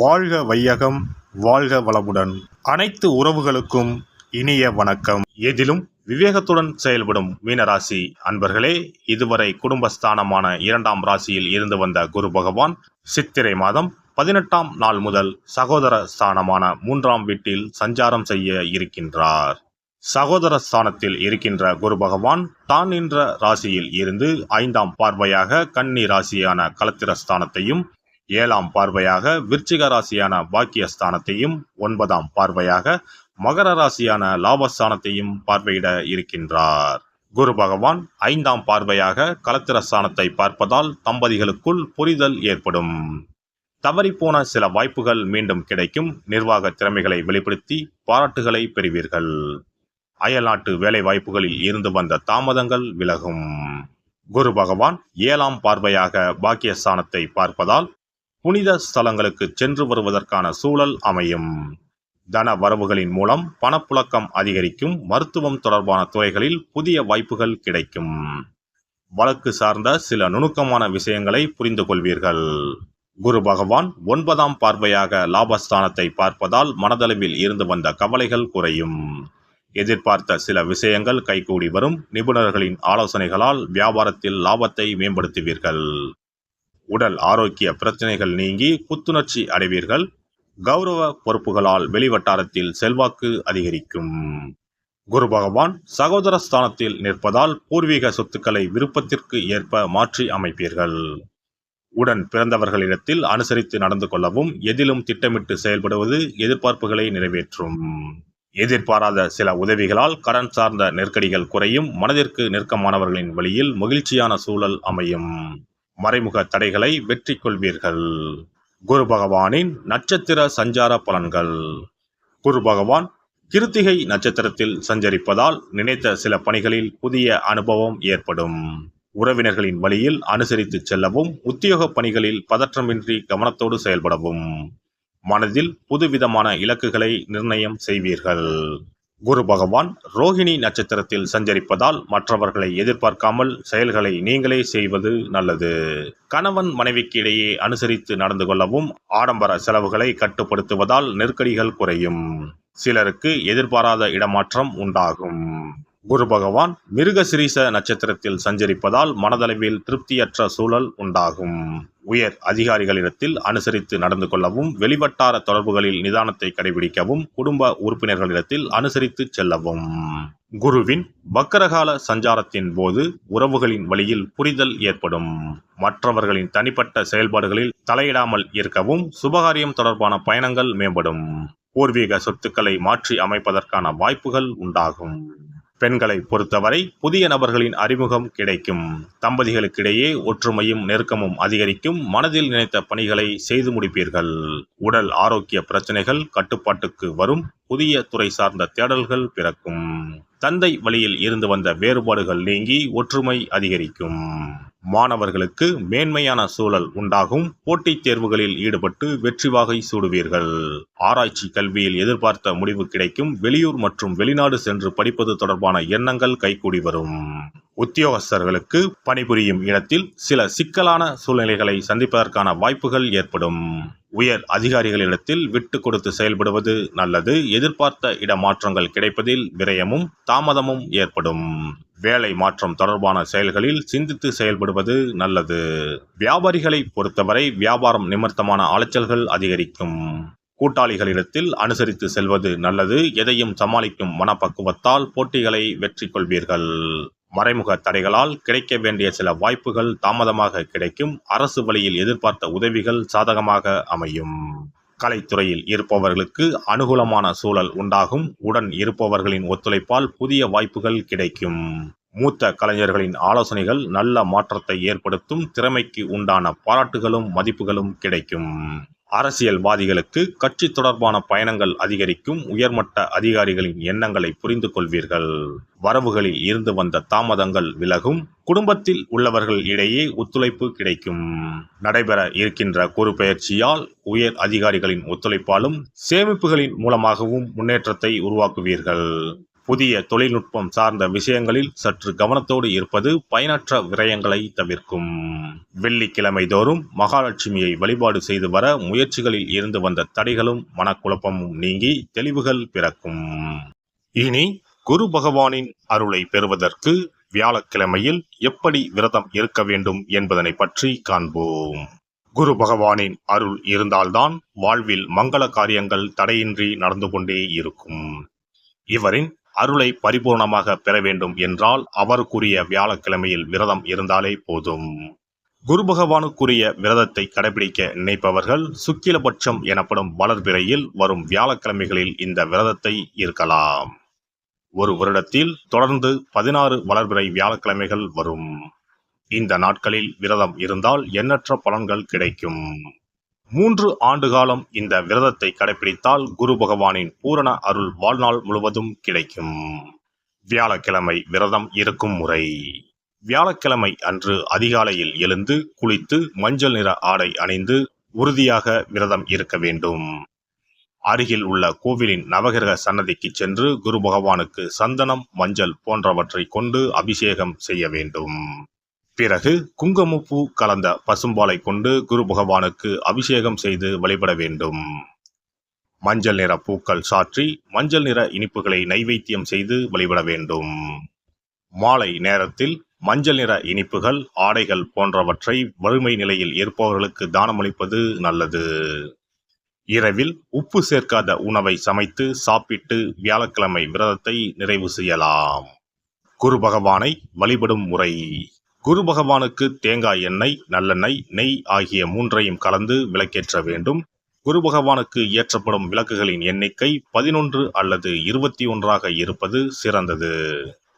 வாழ்க வையகம் வாழ்க வளமுடன். அனைத்து உறவுகளுக்கும் இனிய வணக்கம். எதிலும் விவேகத்துடன் செயல்படும் மீனராசி அன்பர்களே இதுவரை குடும்பஸ்தானமான இரண்டாம் ராசியில் இருந்து வந்த குரு பகவான் சித்திரை மாதம் பதினெட்டாம் நாள் முதல் சகோதர ஸ்தானமான மூன்றாம் வீட்டில் சஞ்சாரம் செய்ய இருக்கின்றார். சகோதர ஸ்தானத்தில் இருக்கின்ற குரு பகவான் தான் நின்ற ராசியில் இருந்து ஐந்தாம் பார்வையாக கன்னி ராசியான கலத்திர ஸ்தானத்தையும் ஏழாம் பார்வையாக விருச்சிக ராசியான பாக்கியஸ்தானத்தையும் ஒன்பதாம் பார்வையாக மகர ராசியான லாபஸ்தானத்தையும் பார்வையிட இருக்கின்றார். குரு பகவான் ஐந்தாம் பார்வையாக களத்திரஸ்தானத்தை பார்ப்பதால் தம்பதிகளுக்குள் புரிதல் ஏற்படும். தவறிப்போன சில வாய்ப்புகள் மீண்டும் கிடைக்கும். நிர்வாக திறமைகளை வெளிப்படுத்தி பாராட்டுகளை பெறுவீர்கள். அயல்நாட்டு வேலை வாய்ப்புகளில் இருந்து வந்த தாமதங்கள் விலகும். குரு பகவான் ஏழாம் பார்வையாக பாக்கியஸ்தானத்தை பார்ப்பதால் புனித ஸ்தலங்களுக்கு சென்று வருவதற்கான சூழல் அமையும். தன வரவுகளின் மூலம் பணப்புழக்கம் அதிகரிக்கும் மருத்துவம் தொடர்பான துறைகளில் புதிய வாய்ப்புகள் கிடைக்கும். வழக்கு சார்ந்த சில நுணுக்கமான விஷயங்களை புரிந்து கொள்வீர்கள். குரு பகவான் ஒன்பதாம் பார்வையாக லாபஸ்தானத்தை பார்ப்பதால் மனதளவில் இருந்து வந்த கவலைகள் குறையும். எதிர்பார்த்த சில விஷயங்கள் கைகூடி வரும். நிபுணர்களின் ஆலோசனைகளால் வியாபாரத்தில் லாபத்தை மேம்படுத்துவீர்கள். உடல் ஆரோக்கிய பிரச்சனைகள் நீங்கி புத்துணர்ச்சி அடைவீர்கள். கௌரவ பொறுப்புகளால் வெளிவட்டாரத்தில் செல்வாக்கு அதிகரிக்கும். குரு பகவான் சகோதர ஸ்தானத்தில் நிற்பதால் பூர்வீக சொத்துக்களை விருப்பத்திற்கு ஏற்ப மாற்றி அமைப்பீர்கள். உடன் பிறந்தவர்களிடத்தில் அனுசரித்து நடந்து கொள்ளவும் எதிலும் திட்டமிட்டு செயல்படுவது எதிர்பார்ப்புகளை நிறைவேற்றும். எதிர்பாராத சில உதவிகளால் கடன் சார்ந்த நெருக்கடிகள் குறையும் மனதிற்கு நெருக்கமானவர்களின் வழியில் மகிழ்ச்சியான சூழல் அமையும். மறைமுக தடைகளை வெற்றி கொள்வீர்கள். குரு பகவானின் நட்சத்திர சஞ்சார பலன்கள். குரு பகவான் கிருத்திகை நட்சத்திரத்தில் சஞ்சரிப்பதால் நினைத்த சில பணிகளில் புதிய அனுபவம் ஏற்படும். உறவினர்களின் வழியில் அனுசரித்து செல்லவும் உத்தியோக பணிகளில் பதற்றமின்றி கவனத்தோடு செயல்படவும். மனதில் புதுவிதமான இலக்குகளை நிர்ணயம் செய்வீர்கள். குரு பகவான் ரோஹிணி நட்சத்திரத்தில் சஞ்சரிப்பதால் மற்றவர்களை எதிர்பார்க்காமல் செயல்களை நீங்களே செய்வது நல்லது. கணவன் மனைவிக்கு இடையே அனுசரித்து நடந்து கொள்ளவும் ஆடம்பர செலவுகளை கட்டுப்படுத்துவதால் நெருக்கடிகள் குறையும். சிலருக்கு எதிர்பாராத இடமாற்றம் உண்டாகும். குரு பகவான் மிருகசிரீச நட்சத்திரத்தில் சஞ்சரிப்பதால் மனதளவில் திருப்தியற்ற சூழல் உண்டாகும். உயர் அதிகாரிகளிடத்தில் அனுசரித்து நடந்து கொள்ளவும் வெளிவட்டார தொடர்புகளில் நிதானத்தை கடைபிடிக்கவும் குடும்ப உறுப்பினர்களிடத்தில் அனுசரித்து செல்லவும். குருவின் வக்கரகால சஞ்சாரத்தின் போது உறவுகளின் வழியில் புரிதல் ஏற்படும். மற்றவர்களின் தனிப்பட்ட செயல்பாடுகளில் தலையிடாமல் இருக்கவும் சுபகாரியம் தொடர்பான பயணங்கள் மேம்படும். பூர்வீக சொத்துக்களை மாற்றி அமைப்பதற்கான வாய்ப்புகள் உண்டாகும். பெண்களை பொறுத்தவரை புதிய நபர்களின் அறிமுகம் கிடைக்கும். தம்பதிகளுக்கிடையே ஒற்றுமையும் நெருக்கமும் அதிகரிக்கும். மனதில் நினைத்த பணிகளை செய்து முடிப்பீர்கள். உடல் ஆரோக்கிய பிரச்சனைகள் கட்டுப்பாட்டுக்கு வரும். புதிய துறை சார்ந்த தேடல்கள் பிறக்கும். தந்தை வழியில் இருந்து வந்த வேறுபாடுகள் நீங்கி ஒற்றுமை அதிகரிக்கும். மாணவர்களுக்கு மேன்மையான சூழல் உண்டாகும். போட்டித் தேர்வுகளில் ஈடுபட்டு வெற்றி வாகை சூடுவீர்கள். ஆராய்ச்சி கல்வியில் எதிர்பார்த்த முடிவு கிடைக்கும். வெளியூர் மற்றும் வெளிநாடு சென்று படிப்பது தொடர்பான எண்ணங்கள் கைகூடி வரும். உத்தியோகஸ்தர்களுக்கு பணிபுரியும் இடத்தில் சில சிக்கலான சூழ்நிலைகளை சந்திப்பதற்கான வாய்ப்புகள் ஏற்படும். உயர் அதிகாரிகளிடத்தில் விட்டு கொடுத்து செயல்படுவது நல்லது. எதிர்பார்த்த இடமாற்றங்கள் கிடைப்பதில் விரயமும் தாமதமும் ஏற்படும். வேலை மாற்றம் தொடர்பான செயல்களில் சிந்தித்து செயல்படுவது நல்லது. வியாபாரிகளை பொறுத்தவரை வியாபாரம் நிமித்தமான அலைச்சல்கள் அதிகரிக்கும். கூட்டாளிகளிடத்தில் அனுசரித்து செல்வது நல்லது. எதையும் சமாளிக்கும் மனப்பக்குவத்தால் போட்டிகளை வெற்றி கொள்வீர்கள் மறைமுக தடைகளால் கிடைக்க வேண்டிய சில வாய்ப்புகள் தாமதமாக கிடைக்கும். அரசு வழியில் எதிர்பார்த்த உதவிகள் சாதகமாக அமையும். கலைத்துறையில் இருப்பவர்களுக்கு அனுகூலமான சூழல் உண்டாகும். உடன் இருப்பவர்களின் ஒத்துழைப்பால் புதிய வாய்ப்புகள் கிடைக்கும். மூத்த கலைஞர்களின் ஆலோசனைகள் நல்ல மாற்றத்தை ஏற்படுத்தும் திறமைக்கு உண்டான பாராட்டுகளும் மதிப்புகளும் கிடைக்கும். அரசியல்வாதிகளுக்கு கட்சி தொடர்பான பயணங்கள் அதிகரிக்கும் உயர்மட்ட அதிகாரிகளின் எண்ணங்களை புரிந்து கொள்வீர்கள். வரவுகளில் இருந்து வந்த தாமதங்கள் விலகும் குடும்பத்தில் உள்ளவர்கள் இடையே ஒத்துழைப்பு கிடைக்கும். நடைபெற இருக்கின்ற குறு பயிற்சியால் உயர் அதிகாரிகளின் ஒத்துழைப்பாலும் சேமிப்புகளின் மூலமாகவும் முன்னேற்றத்தை உருவாக்குவீர்கள். புதிய தொழில்நுட்பம் சார்ந்த விஷயங்களில் சற்று கவனத்தோடு இருப்பது பயனற்ற விரயங்களை தவிர்க்கும். வெள்ளிக்கிழமை தோறும் மகாலட்சுமியை வழிபாடு செய்து வர முயற்சிகளில் இருந்து வந்த தடைகளும் மனக்குழப்பமும் நீங்கி தெளிவுகள் பிறக்கும். இனி குரு பகவானின் அருளை பெறுவதற்கு வியாழக்கிழமையில் எப்படி விரதம் இருக்க வேண்டும் என்பதனை பற்றி காண்போம். குரு பகவானின் அருள் இருந்தால்தான் வாழ்வில் மங்கள காரியங்கள் தடையின்றி நடந்து கொண்டே இருக்கும். இவரின் அருளை பரிபூர்ணமாக பெற வேண்டும் என்றால் அவருக்குரிய வியாழக்கிழமையில் விரதம் இருந்தாலே போதும். குரு பகவானுக்குரிய விரதத்தை கடைபிடிக்க நினைப்பவர்கள் சுக்கிலபட்சம் எனப்படும் வளர்பிறையில் வரும் வியாழக்கிழமைகளில் இந்த விரதத்தை இருக்கலாம். ஒரு வருடத்தில் தொடர்ந்து பதினாறு வளர்பிறை வியாழக்கிழமைகள் வரும். இந்த நாட்களில் விரதம் இருந்தால் எண்ணற்ற பலன்கள் கிடைக்கும். மூன்று ஆண்டு காலம் இந்த விரதத்தை கடைபிடித்தால் குரு பகவானின் பூரண அருள் வாழ்நாள் முழுவதும் கிடைக்கும். வியாழக்கிழமை விரதம் இருக்கும் முறை. வியாழக்கிழமை அன்று அதிகாலையில் எழுந்து குளித்து மஞ்சள் நிற ஆடை அணிந்து உறுதியாக விரதம் இருக்க வேண்டும். அருகில் உள்ள கோவிலின் நவகிரக சன்னதிக்கு சென்று குரு பகவானுக்கு சந்தனம் மஞ்சள் போன்றவற்றை கொண்டு அபிஷேகம் செய்ய வேண்டும். பிறகு குங்குமப்பூ கலந்த பசும்பாலை கொண்டு குரு பகவானுக்கு அபிஷேகம் செய்து வழிபட வேண்டும். மஞ்சள் நிற பூக்கள் சாற்றி மஞ்சள் நிற இனிப்புகளை நைவேத்தியம் செய்து வழிபட வேண்டும். மாலை நேரத்தில் மஞ்சள் நிற இனிப்புகள் ஆடைகள் போன்றவற்றை வறுமை நிலையில் இருப்பவர்களுக்கு தானமளிப்பது நல்லது. இரவில் உப்பு சேர்க்காத உணவை சமைத்து சாப்பிட்டு வியாழக்கிழமை விரதத்தை நிறைவு செய்யலாம். குரு பகவானை வழிபடும் முறை. குரு பகவானுக்கு தேங்காய் எண்ணெய் நல்லெண்ணெய் நெய் ஆகிய மூன்றையும் கலந்து விளக்கேற்ற வேண்டும். குரு பகவானுக்கு ஏற்றப்படும் விளக்குகளின் எண்ணிக்கை பதினொன்று அல்லது இருபத்தி ஒன்றாக இருப்பது சிறந்தது.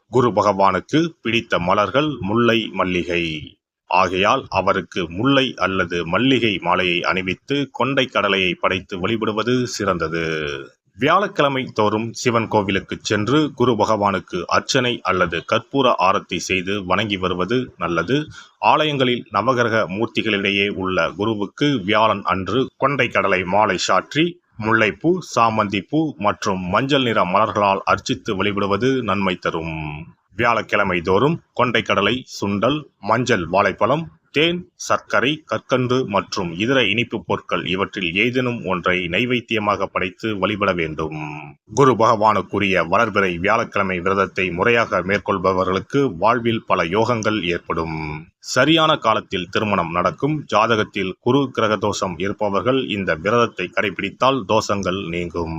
குரு பகவானுக்கு பிடித்த மலர்கள் முல்லை மல்லிகை. ஆகையால் அவருக்கு முல்லை அல்லது மல்லிகை மாலையை அணிவித்து கொண்டை கடலையை படைத்து வழிபடுவது சிறந்தது. வியாழக்கிழமை தோறும் சிவன் கோவிலுக்கு சென்று குரு பகவானுக்கு அர்ச்சனை அல்லது கற்பூர ஆரத்தி செய்து வணங்கி வருவது நல்லது. ஆலயங்களில் நவகிரக மூர்த்திகளிடையே உள்ள குருவுக்கு வியாழன் அன்று கொண்டை கடலை மாலை சாற்றி முல்லைப்பூ சாமந்திப்பூ மற்றும் மஞ்சள் நிற மலர்களால் அர்ச்சித்து வழிபடுவது நன்மை தரும். வியாழக்கிழமை தோறும் கொண்டைக்கடலை சுண்டல் மஞ்சள் வாழைப்பழம் தேன் சர்க்கரை கற்கண்டு மற்றும் இதர இனிப்பு பொருட்கள் இவற்றில் ஏதேனும் ஒன்றை நைவேத்தியமாக படைத்து வழிபட வேண்டும். குரு பகவானுக்குரிய வளர்பிறை வியாழக்கிழமை விரதத்தை முறையாக மேற்கொள்பவர்களுக்கு வாழ்வில் பல யோகங்கள் ஏற்படும். சரியான காலத்தில் திருமணம் நடக்கும். ஜாதகத்தில் குரு கிரக தோஷம் இருப்பவர்கள் இந்த விரதத்தை கடைபிடித்தால் தோஷங்கள் நீங்கும்.